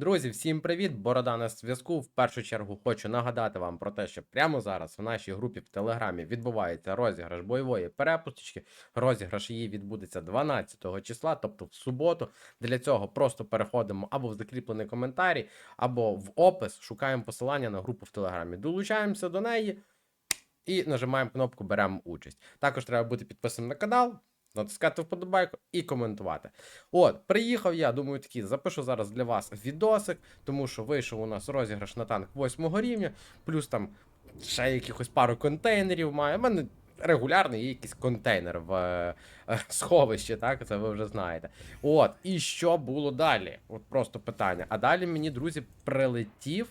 Друзі, всім привіт! Борода на зв'язку. В першу чергу хочу нагадати вам про те, що прямо зараз в нашій групі в Телеграмі відбувається розіграш бойової перепусточки. Розіграш її відбудеться 12 числа, тобто в суботу. Для цього просто переходимо або в закріплений коментарі, або в опис, шукаємо посилання на групу в Телеграмі. Долучаємося до неї і нажимаємо кнопку Беремо участь. Також треба бути підписаним на канал. Натискати вподобайку і коментувати. От, приїхав я, думаю, такий, запишу зараз для вас відосик, тому що вийшов у нас розіграш на танк 8 рівня, плюс там ще якихось пару контейнерів має. У мене регулярний є якийсь контейнер в е, сховищі, так? Це ви вже знаєте. От, і що було далі? От просто питання. А далі мені, друзі, прилетів.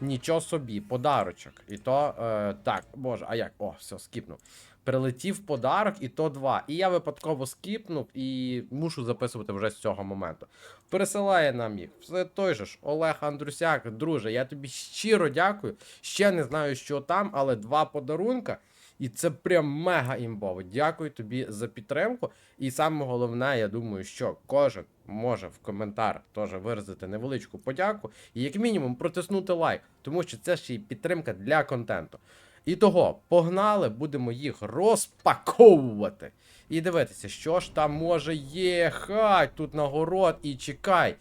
Нічого собі, подарочок. І то е, так, боже, а як? О, все, скіпнув. Прилетів подарок, і то два. І я випадково скіпнув і мушу записувати вже з цього моменту. Пересилає нам їх. Все той же ж, Олег Андрусяк, друже, я тобі щиро дякую. Ще не знаю, що там, але два подарунка. І це прям мега імбово. Дякую тобі за підтримку. І саме головне, я думаю, що кожен може в коментар теж виразити невеличку подяку і як мінімум протиснути лайк, тому що це ще й підтримка для контенту. І того, погнали, будемо їх розпаковувати. І дивитися, що ж там може єхать тут нагород і чекай.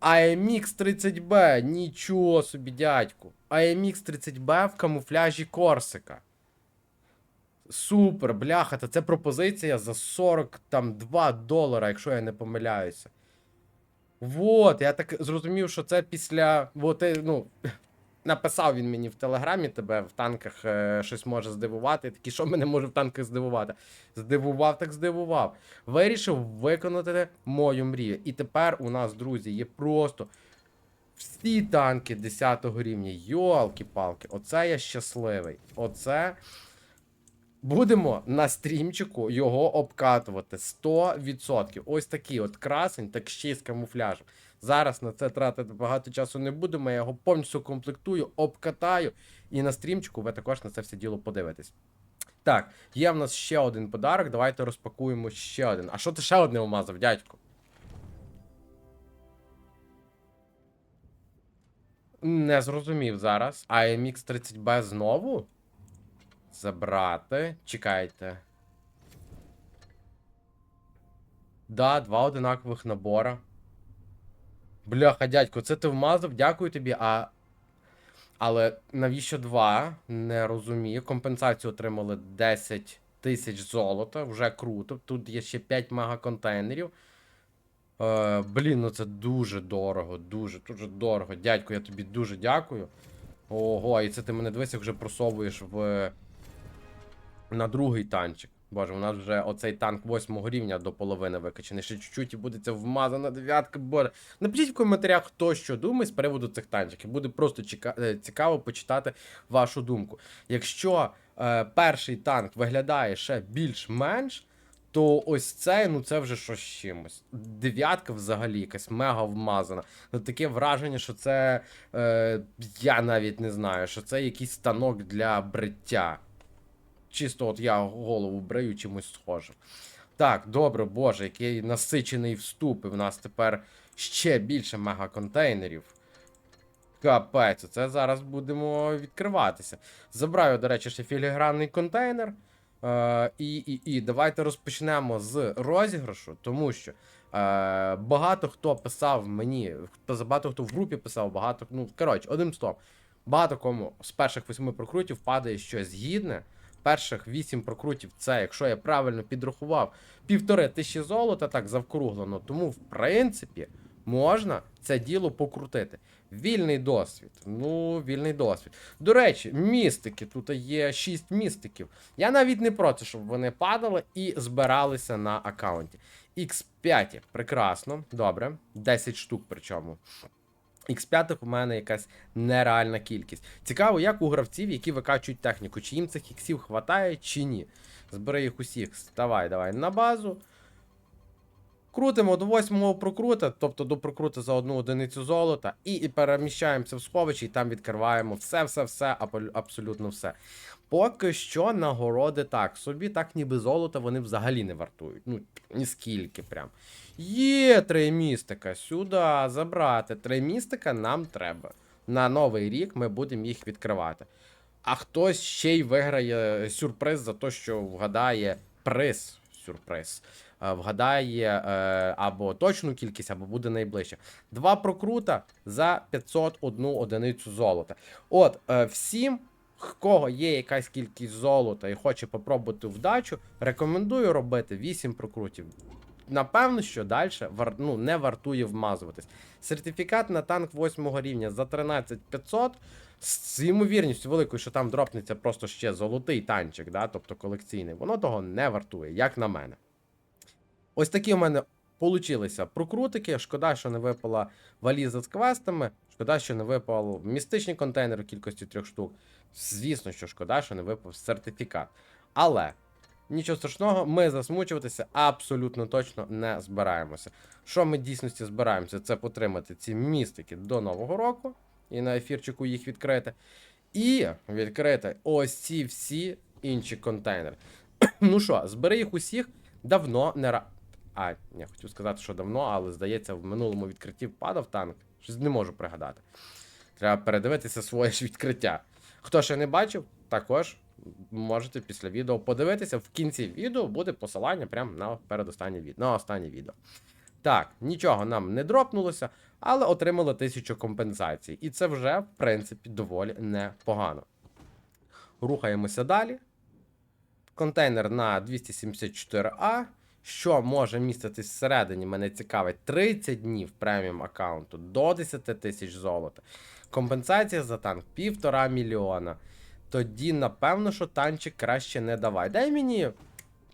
AMX 30B, нічого собі, дядьку. AMX 30B в камуфляжі Корсика. Супер, бляха, та це пропозиція за 42 долара, якщо я не помиляюся. Вот, я так зрозумів, що це після. Вот, е, ну, написав він мені в телеграмі тебе в танках е, щось може здивувати. Такі, що мене може в танках здивувати? Здивував, так здивував. Вирішив виконати мою мрію. І тепер у нас, друзі, є просто всі танки 10 рівня. Йолки-палки, оце я щасливий. Оце. Будемо на стрімчику його обкатувати 100%. Ось такий от красень, так ще й з камуфляжем. Зараз на це тратити багато часу не будемо. Я його повністю комплектую, обкатаю. І на стрімчику ви також на це все діло подивитесь. Так, є в нас ще один подарок. Давайте розпакуємо ще один. А що ти ще одне умазав, дядько? Не зрозумів зараз. AMX 30B знову? Забрати. Чекайте. Да, два одинакових набора. Бляха, дядько, це ти вмазав, дякую тобі, а. Але навіщо два? Не розумію. Компенсацію отримали 10 тисяч золота, вже круто. Тут є ще 5 мегаконтейнерів. Е, блін, ну це дуже дорого, дуже, дуже дорого. Дядько, я тобі дуже дякую. Ого, і це ти мене дивись, як вже просовуєш в. На другий танчик. Боже, у нас вже оцей танк 8 рівня до половини викачаний. Ще чуть-чуть і буде ця вмазана дев'ятка. Боже. Напишіть в коментарях, хто що думає з приводу цих танчиків. Буде просто е, цікаво почитати вашу думку. Якщо е, перший танк виглядає ще більш-менш, то ось цей, ну це вже щось чимось. Дев'ятка взагалі якась мега вмазана. Ну, таке враження, що це. Е, я навіть не знаю, що це якийсь станок для бриття. Чисто от я голову брею чимось схожим. Так, добре, боже, який насичений вступ. І в нас тепер ще більше мегаконтейнерів. Капець, це зараз будемо відкриватися. Забраю, до речі, ще філігранний контейнер. Е, і, і, і давайте розпочнемо з розіграшу, тому що е, багато хто писав мені, хто- багато хто в групі писав, багато. Ну, коротше, одним словом, багато кому з перших восьми прокрутів падає щось гідне. Перших вісім прокрутів це, якщо я правильно підрахував, півтори тисячі золота, так завкруглено. Тому, в принципі, можна це діло покрутити. Вільний досвід. Ну, вільний досвід. До речі, містики. Тут є 6 містиків. Я навіть не проти, щоб вони падали і збиралися на аккаунті. X5. Прекрасно. Добре. 10 штук причому. X5 у мене якась нереальна кількість. Цікаво, як у гравців, які викачують техніку, чи їм цих іксів хватає, чи ні. Збери їх усіх. Давай, давай на базу. Крутимо до восьмого прокрута, тобто до прокрута за одну одиницю золота, і, переміщаємося в сховище, і там відкриваємо все-все-все, абсолютно все. Поки що нагороди так собі, так ніби золота вони взагалі не вартують. Ну, ніскільки прям. Є три містика, сюди забрати. Три містика нам треба. На новий рік ми будемо їх відкривати. А хтось ще й виграє сюрприз за те, що вгадає приз. Сюрприз. Е, Вгадає е, або точну кількість, або буде найближче. Два прокрута за 501 одиницю золота. От, е, всім, кого є якась кількість золота і хоче попробувати вдачу, рекомендую робити 8 прокрутів. Напевно, що далі ну, не вартує вмазуватись. Сертифікат на танк 8 рівня за 13500 з ймовірністю великою, що там дропнеться просто ще золотий танчик, да, тобто колекційний, воно того не вартує, як на мене. Ось такі у мене получилися прокрутики. Шкода, що не випала валіза з квестами. Шкода, що не випав містичний контейнер у кількості трьох штук. Звісно, що шкода, що не випав сертифікат. Але нічого страшного, ми засмучуватися абсолютно точно не збираємося. Що ми дійсності збираємося? Це потримати ці містики до Нового року і на ефірчику їх відкрити. І відкрити ось ці всі інші контейнери. ну що, збери їх усіх давно не ра. А, я хотів сказати, що давно, але здається, в минулому відкритті падав танк. Щось не можу пригадати. Треба передивитися своє ж відкриття. Хто ще не бачив, також можете після відео подивитися. В кінці відео буде посилання прямо на передостаннє відео, на останнє відео. Так, нічого нам не дропнулося, але отримали тисячу компенсацій. І це вже, в принципі, доволі непогано. Рухаємося далі. Контейнер на 274А. Що може міститись всередині, мене цікавить 30 днів преміум аккаунту до 10 тисяч золота. Компенсація за танк півтора мільйона. Тоді, напевно, що танчик краще не давай. Дай мені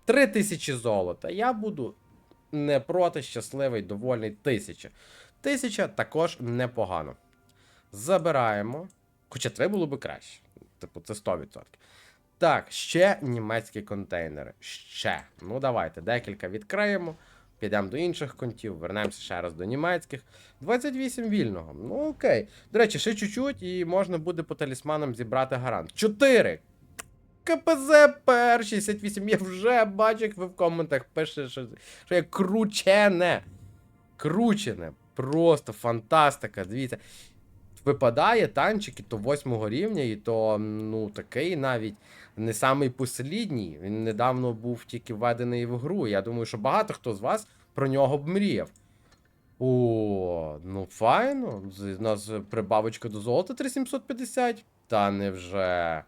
3 тисячі золота. Я буду не проти, щасливий, довольний. Тисяча. Тисяча також непогано. Забираємо. Хоча 3 було би краще. Типу, це 100%. Так, ще німецькі контейнери. Ще. Ну, давайте, декілька відкриємо. Підемо до інших контів, вернемося ще раз до німецьких. 28 вільного. Ну окей. До речі, ще чуть-чуть, і можна буде по талісманам зібрати гарант. 4. КПЗ ПР 68. Я вже бачу, як ви в коментах пишете, що, що я кручене. Кручене. Просто фантастика. Дивіться. Випадає танчик і то 8 рівня, і то ну такий навіть не самий послідній. Він недавно був тільки введений в гру. Я думаю, що багато хто з вас про нього б мріяв. О, ну файно. У нас прибавочка до золота 3750. Та невже.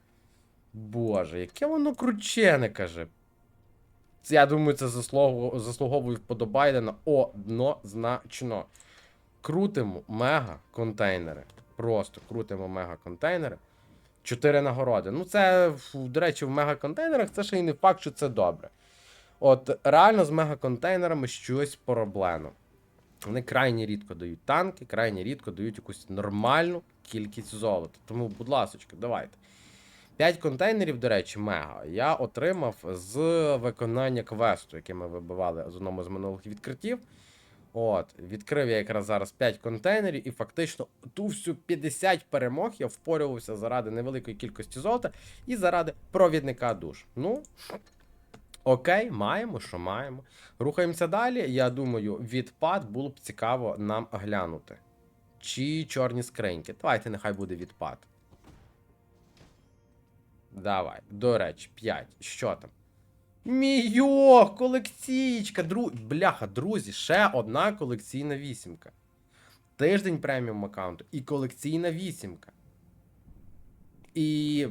Боже, яке воно кручене, каже. Я думаю, це заслугу- заслуговує вподобайдена однозначно. Крутимо мега контейнери. Просто крутимо мега контейнери. Чотири нагороди. Ну, це, до речі, в мега-контейнерах це ще й не факт, що це добре. От реально з мега-контейнерами щось пороблено. Вони крайні рідко дають танки, крайні рідко дають якусь нормальну кількість золота. Тому, будь ласочка, давайте. 5 контейнерів, до речі, мега. Я отримав з виконання квесту, який ми вибивали з одному з минулих відкриттів. От, відкрив я якраз зараз 5 контейнерів, і фактично ту всю 50 перемог я впорювався заради невеликої кількості золота і заради провідника душ. Ну, окей, маємо, що маємо. Рухаємося далі. Я думаю, відпад було б цікаво нам глянути. Чи чорні скриньки. Давайте, нехай буде відпад. Давай, до речі, 5. Що там? Мійо, колекційка, дру... Бляха, друзі, ще одна колекційна вісімка. Тиждень преміум аккаунту і колекційна вісімка. І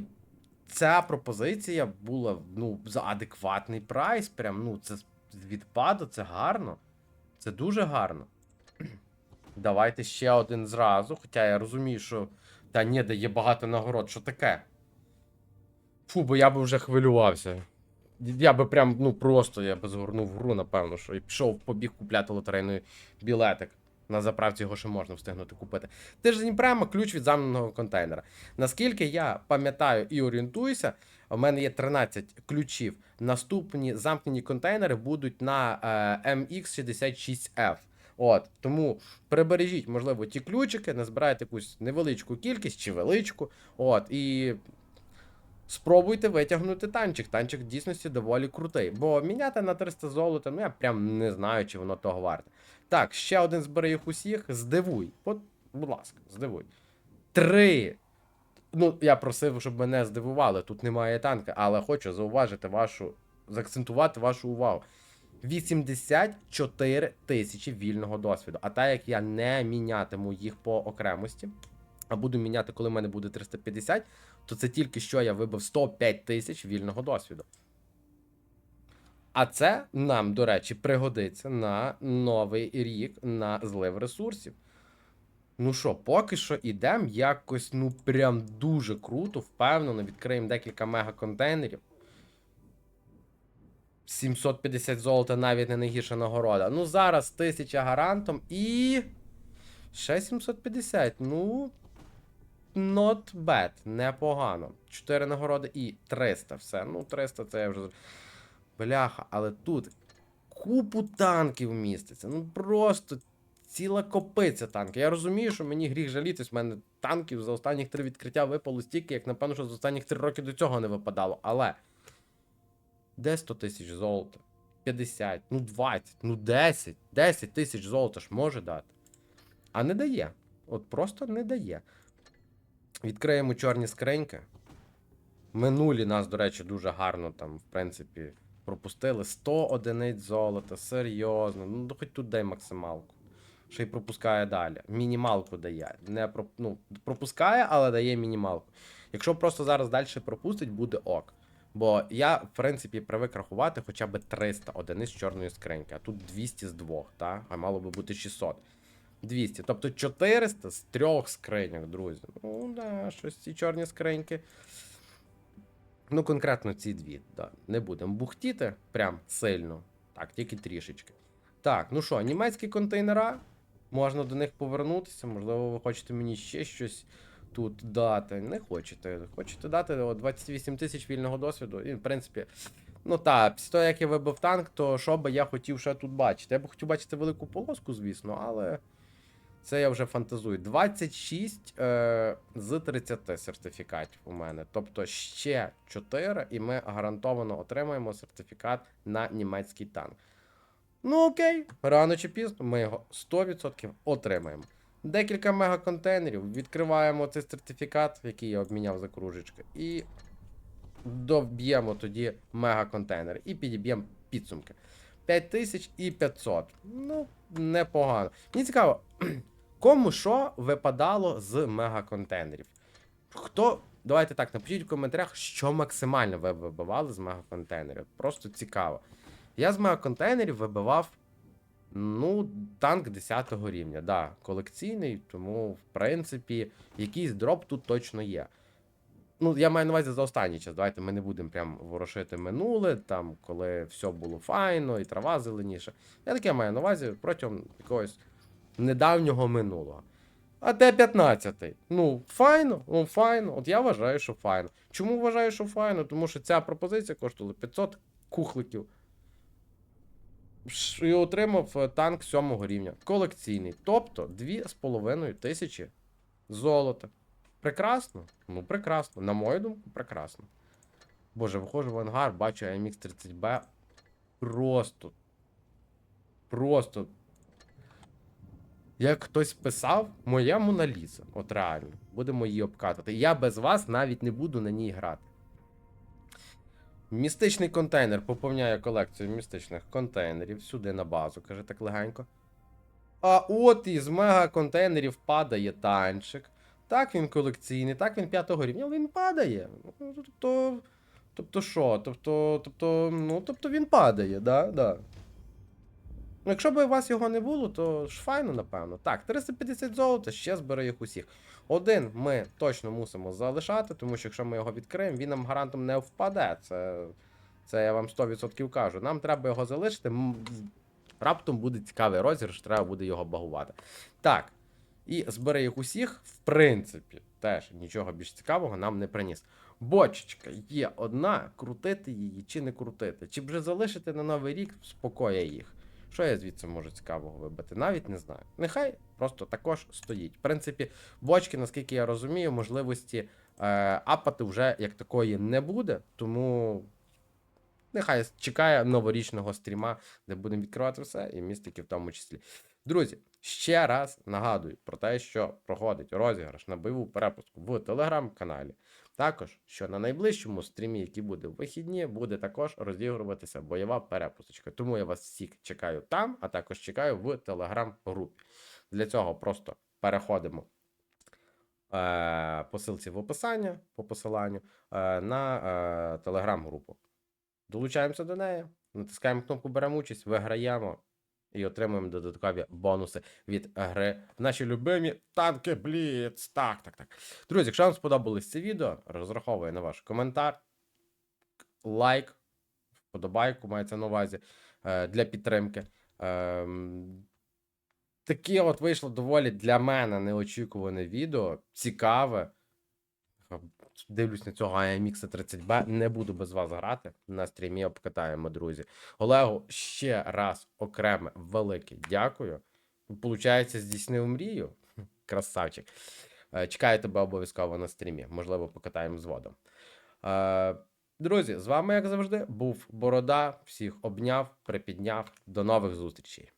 ця пропозиція була ну, за адекватний прайс. Прям, ну, це відпаду, це гарно. Це дуже гарно. Давайте ще один зразу. Хоча я розумію, що. Та ні, де є багато нагород, що таке? Фу, бо я би вже хвилювався. Я би прям, ну просто я би згорнув гру, напевно, що і пішов, побіг купляти лотерейний білетик. На заправці його ще можна встигнути купити. Тиждень прямо ключ від замовленого контейнера. Наскільки я пам'ятаю і орієнтуюся, у мене є 13 ключів. Наступні замкнені контейнери будуть на е, MX66F. От, тому прибережіть, можливо, ті ключики, назбирайте якусь невеличку кількість чи величку. От, і спробуйте витягнути танчик. Танчик в дійсності доволі крутий. Бо міняти на 300 золота, ну я прям не знаю, чи воно того варте. Так, ще один збери їх усіх. Здивуй. От, будь ласка, здивуй. Три. Ну, я просив, щоб мене здивували. Тут немає танка, але хочу зауважити вашу. Заакцентувати вашу увагу. 84 тисячі вільного досвіду. А так як я не мінятиму їх по окремості, а буду міняти, коли в мене буде 350, то це тільки що я вибив 105 тисяч вільного досвіду. А це нам, до речі, пригодиться на новий рік на злив ресурсів. Ну що, поки що ідемо якось, ну прям дуже круто, впевнено, відкриємо декілька мега-контейнерів. 750 золота навіть не найгірша нагорода. Ну, зараз 1000 гарантом і. Ще 750. Ну. Not bad. Непогано. 4 нагороди і 300. Все. Ну, 300 це я вже. Бляха, але тут купу танків міститься. Ну просто ціла копиця танків. Я розумію, що мені гріх жалітись, в мене танків за останніх три відкриття випало стільки, як напевно, що за останніх три роки до цього не випадало. Але. Де 100 тисяч золота? 50, ну 20, ну 10, 10 тисяч золота ж може дати. А не дає. От просто не дає. Відкриємо чорні скриньки. Минулі нас, до речі, дуже гарно там, в принципі, пропустили. 100 одиниць золота, серйозно. Ну, хоч тут дай максималку. Ще й пропускає далі. Мінімалку дає. Не про, ну, пропускає, але дає мінімалку. Якщо просто зараз далі пропустить, буде ок. Бо я, в принципі, привик рахувати хоча б 300 одиниць чорної скриньки, а тут 200 з двох, так? А мало би бути 600. 200. Тобто 400 з трьох скриньок, друзі. Ну, да, щось ці чорні скриньки. Ну, конкретно ці дві, да. Не будемо бухтіти прям сильно. Так, тільки трішечки. Так, ну що, німецькі контейнера. Можна до них повернутися. Можливо, ви хочете мені ще щось тут дати. Не хочете. Хочете дати о, 28 тисяч вільного досвіду. І, в принципі, ну так, після того, як я вибив танк, то що би я хотів ще тут бачити? Я б хотів бачити велику полоску, звісно, але. Це я вже фантазую. 26 е, з 30 сертифікатів у мене. Тобто ще 4, і ми гарантовано отримаємо сертифікат на німецький танк. Ну окей, рано чи пізно ми його 100% отримаємо. Декілька мегаконтейнерів, відкриваємо цей сертифікат, який я обміняв за кружечки, і доб'ємо тоді мегаконтейнери і підіб'ємо підсумки. 5000 і 500. Ну, непогано. Мені цікаво, кому що випадало з мегаконтейнерів? Хто. Давайте так, напишіть в коментарях, що максимально ви вибивали з мегаконтейнерів. Просто цікаво. Я з мегаконтейнерів вибивав. Ну, танк 10 рівня, да, колекційний, тому, в принципі, якийсь дроп тут точно є. Ну, я маю на увазі за останній час. Давайте ми не будемо прям ворошити минуле, там, коли все було файно і трава зеленіша. Я таке маю на увазі протягом якогось недавнього минулого. А Т-15. Ну, файно, ну файно. От я вважаю, що файно. Чому вважаю, що файно? Тому що ця пропозиція коштувала 500 кухликів. І отримав е, танк 7 рівня. Колекційний. Тобто 2,5 тисячі золота. Прекрасно? Ну, прекрасно. На мою думку, прекрасно. Боже, виходжу в ангар, бачу AMX 30B. Просто. Просто. Як хтось писав, моя Моналіза. От реально. Будемо її обкатати. Я без вас навіть не буду на ній грати. Містичний контейнер поповняє колекцію містичних контейнерів сюди на базу, каже так легенько. А от із мега-контейнерів падає танчик. Так він колекційний, так він п'ятого рівня, але він падає. Ну, Тобто. Тобто що? Тобто, тобто, ну, тобто він падає, да? Да. Ну, якщо б у вас його не було, то ж файно, напевно. Так, 350 золота, ще збере їх усіх. Один ми точно мусимо залишати, тому що якщо ми його відкриємо, він нам гарантом не впаде. Це, це я вам 100% кажу. Нам треба його залишити. Раптом буде цікавий розіграш, треба буде його багувати. Так. І збери їх усіх, в принципі, теж нічого більш цікавого нам не приніс. Бочечка є одна, крутити її чи не крутити. Чи вже залишити на новий рік в їх. Що я звідси можу цікавого вибити? Навіть не знаю. Нехай просто також стоїть. В принципі, бочки, наскільки я розумію, можливості е, апати вже як такої не буде, тому нехай чекає новорічного стріма, де будемо відкривати все, і містики в тому числі. Друзі, ще раз нагадую про те, що проходить розіграш на бойову перепуску в телеграм-каналі. Також, що на найближчому стрімі, який буде в вихідні, буде також розігруватися бойова перепусточка. Тому я вас всіх чекаю там, а також чекаю в телеграм-групі. Для цього просто переходимо е, по ссылці в описання по посиланню е, на е, телеграм-групу. Долучаємося до неї, натискаємо кнопку Беремо участь, виграємо і отримуємо додаткові бонуси від гри в наші любимі танки Бліц. Так, так, так. Друзі, якщо вам сподобалось це відео, розраховую на ваш коментар, лайк, вподобайку мається на увазі е, для підтримки. Ем, Таке от вийшло доволі для мене неочікуване відео, цікаве. Дивлюсь на цього AMX 30B. Не буду без вас грати. На стрімі обкатаємо, друзі. Олегу, ще раз окреме велике дякую. Получається, здійснив мрію. Красавчик. Е, Чекаю тебе обов'язково на стрімі. Можливо, покатаємо з водом. Е, Друзі, з вами, як завжди, був Борода. Всіх обняв, припідняв. До нових зустрічей.